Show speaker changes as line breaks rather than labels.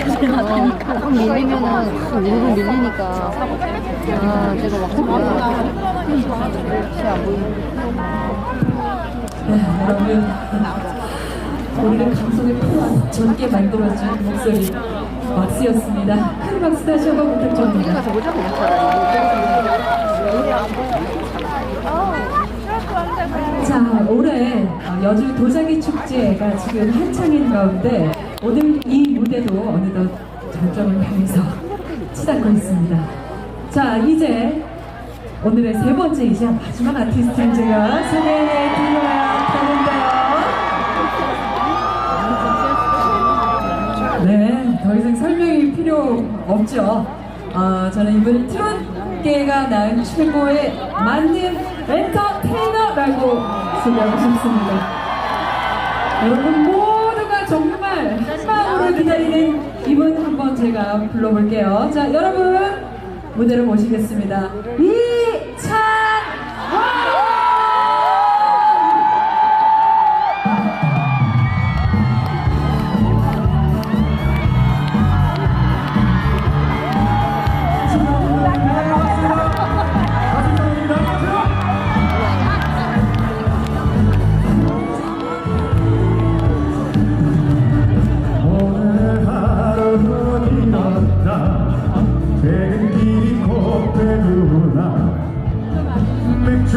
어, 밀리면은 우르르 밀리니까 아 제가 막 잘안 보이네.
우리를 감성에 푹 젖게 만들어준 목소리 막스였습니다. 큰 박수 다시 한번 부탁드립니다.
자,
올해 어, 여주 도자기 축제가 지금 한창인 가운데 오늘 이 무대도 어느덧 절정을 향해서 치닫고 있습니다. 자, 이제 오늘의 세 번째이자 마지막 아티스트를 제가 소개해 드려야 하는데요. 네, 더 이상 설명이 필요 없죠. 어, 저는 이분을 트롯계가 낳은 최고의 만능 엔터테이너라고 소개하고 싶습니다. 여러분 기다리는 이분 한번 제가 불러볼게요. 자, 여러분 무대로 모시겠습니다. 이